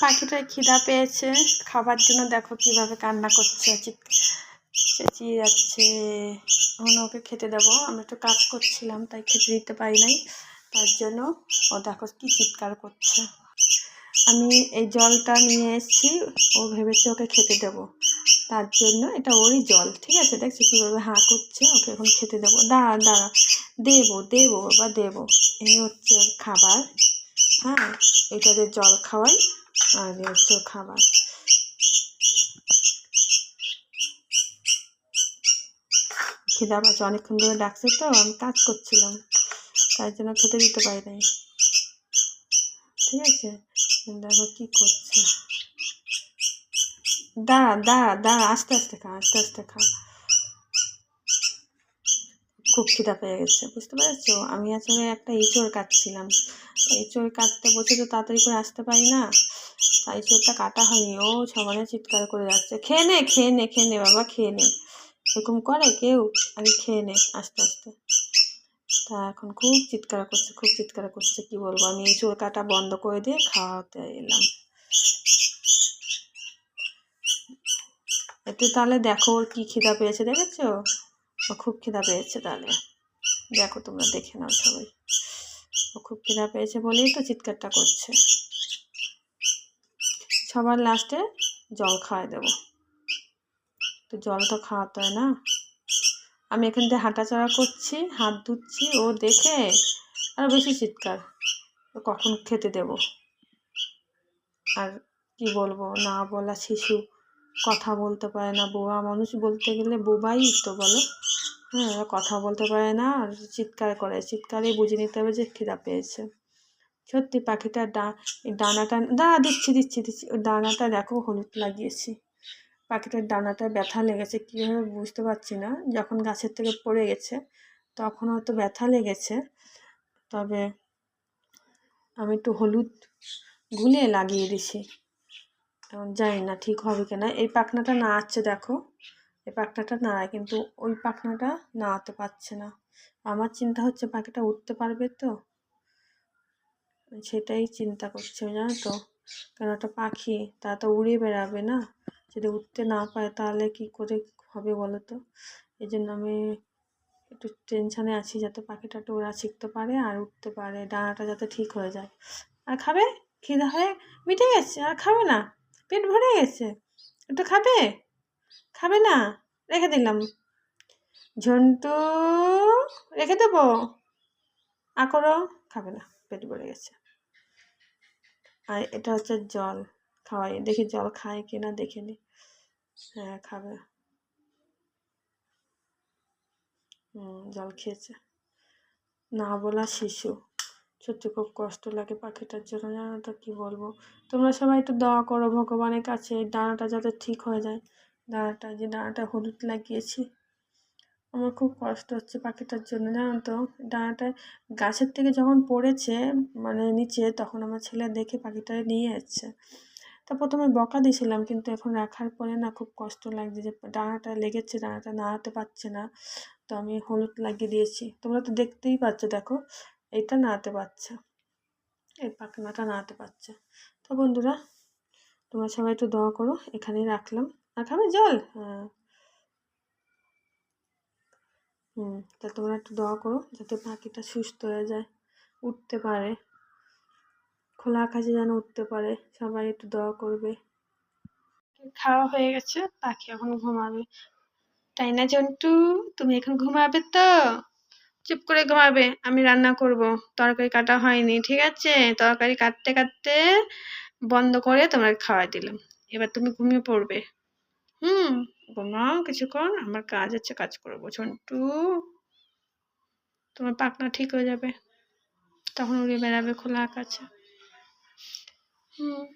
পাখিটার খিদা পেয়েছে। খাবার জন্য দেখো কীভাবে কান্না করছে চেঁচিয়ে যাচ্ছে। এখন ওকে খেতে দেবো। আমি একটু কাজ করছিলাম, তাই খেতে দিতে পারি নাই। তার জন্য ও দেখো কি চিৎকার করছে। আমি এই জলটা নিয়ে এসেছি, ও ভেবেছে ওকে খেতে দেবো। তার জন্য এটা ওরই জল, ঠিক আছে? দেখছি কীভাবে হাঁ করছে, ওকে এখন খেতে দেবো। দাঁড়া দাঁড়া। দেবো দেবো, বাবা, দেবো। এই হচ্ছে ওর খাবার। হ্যাঁ এটাতে জল খাওয়াই আর হচ্ছে খাবার। খিদা পাচ্ছে, অনেকক্ষণ ধরে ডাকছে তো, আমি কাজ করছিলাম। তাই জন্য খেতে দিতে পারি নাই। ঠিক আছে? দেখো কি করছে। দাঁড়া দাঁড়া দাঁড়া আস্তে আস্তে খা, আস্তে আস্তে খা। খুব খিদা পেয়ে গেছে, বুঝতে পেরেছ? আমি আসলে একটা এঁচড় কাটছিলাম। এঁচড় কাটতে বসে তো তাড়াতাড়ি করে আসতে পারি না। তাই এঁচড়টা কাটা হয়নি। ও সমানে চিৎকার করে যাচ্ছে। খেয়ে নে খেয়ে নে খেয়ে নে বাবা, খেয়ে নে। এরকম করে কেউ আগে খেয়ে নে আস্তে আস্তে। তা এখন খুব চিৎকার করছে, খুব চিৎকার করছে, কি বলব? আমি এঁচড় কাটা বন্ধ করে দিয়ে খাওয়াতে এলাম। এতে তাহলে দেখো ওর কি খিদা পেয়েছে, দেখেছ? ও খুব খিদা পেয়েছে তাহলে। দেখো তোমরা দেখে নাও সবাই। ও খুব খিদা পেয়েছে বলেই তো চিৎকারটা করছে। সবার লাস্টে জল খাওয়াই দেবো। তো জল তো খাওয়াতে হয় না। আমি এখান থেকে হাঁটাচড়া করছি, হাত ধুচ্ছি, ও দেখে আরও বেশি চিৎকার কখন খেতে দেব? আর কি বলব, না বলা শিশু, কথা বলতে পারে না। বোবা মানুষ বলতে গেলে বোবাই তো বলো। হ্যাঁ কথা বলতে পারে না, আর চিৎকার করে। চিৎকারেই বুঝে নিতে হবে যে খিদা পেয়েছে। সত্যি পাখিটার ডা, ডানাটা দা দিচ্ছি দিচ্ছি দিচ্ছি। ডানাটা দেখো হলুদ লাগিয়েছি। পাখিটার ডানাটা ব্যথা লেগেছে, কীভাবে বুঝতে পারছি না। যখন গাছের থেকে পড়ে গেছে, তখন হয়তো ব্যথা লেগেছে। তবে আমি একটু হলুদ গুলে লাগিয়ে দিছি। এখন জানি না ঠিক হবে কিনা। এই পাখনাটা নাড়াচ্ছে দেখো। এই পাখনাটা নাড়ায়, কিন্তু ওই পাখনাটা নাড়াতে পারছে না। আমার চিন্তা হচ্ছে পাখিটা উঠতে পারবে তো। সেটাই চিন্তা করছে জানো তো। কেন একটা পাখি তা তো উড়ে বেড়াবে না? যদি উঠতে না পারে তাহলে কি করে হবে বলো তো? এই জন্য আমি একটু টেনশানে আছি যাতে পাখিটা একটু ওরা শিখতে পারে আর উঠতে পারে, ডানাটা যাতে ঠিক হয়ে যায়। আর খাবে? খিদা হয়ে? মিটে গেছে? আর খাবে না? পেট ভরে গেছে? একটু খাবে? খাবে না? রেখে দিলাম। ঝন্টু, রেখে দেবো? আকরো খাবে না, পেট ভরে গেছে। আর এটা হচ্ছে জল খাওয়াই। দেখি জল খায় কি না দেখে নি। হ্যাঁ খাবে। হুম, জল খেয়েছে। না বলা শিশু। সত্যি খুব কষ্ট লাগে পাখিটার জন্য, জানো তো কী বলব? তোমরা সবাই একটু দোয়া করো ভগবানের কাছে এই ডানাটা যাতে ঠিক হয়ে যায়। ডানাটা, যে ডানাটা হলুদ লাগিয়েছি। আমার খুব কষ্ট হচ্ছে পাখিটার জন্য, জানো তো? ডানাটায় গাছের থেকে যখন পড়েছে মানে নিচে, তখন আমার ছেলে দেখে পাখিটা নিয়ে যাচ্ছে তা প্রথমে বকা দিয়েছিলাম, কিন্তু এখন রাখার পরে না খুব কষ্ট লাগছে যে ডানাটা লেগেছে, ডানাটা নাড়াতে পারছে না। তো আমি হলুদ লাগিয়ে দিয়েছি। তোমরা তো দেখতেই পাচ্ছ, দেখো, এটা নাড়াতে পারছে। এই পাখনাটা নাড়াতে পারছে। তো বন্ধুরা, তোমরা সবাই একটু দোয়া করো, এখানেই রাখলাম। আর খাবে জল? হ্যাঁ। হুম, তা তোমরা একটু দোয়া করো যাতে পাখিটা সুস্থ হয়ে যায়, উঠতে পারে। খোলা আকাশে যেন উঠতে পারে, সবাই একটু দোয়া করবে। খাওয়া হয়ে গেছে, পাখি এখন ঘুমাবে। তাই না জন্টু, তুমি এখন ঘুমাবে তো? চুপ করে ঘুমাবে, আমি রান্না করব। তরকারি কাটা হয়নি, ঠিক আছে? তরকারি কাটতে কাটতে বন্ধ করে তোমার খাওয়াই দিলাম। এবার তুমি ঘুমিয়ে পড়বে। হুম ঘুমাও কিছুক্ষণ আমার কাজ আছে কাজ করব। ঝন্টু, তোমার পাখনা ঠিক হয়ে যাবে। তখন উড়ে বেড়াবে খোলা আকাশে। হুম।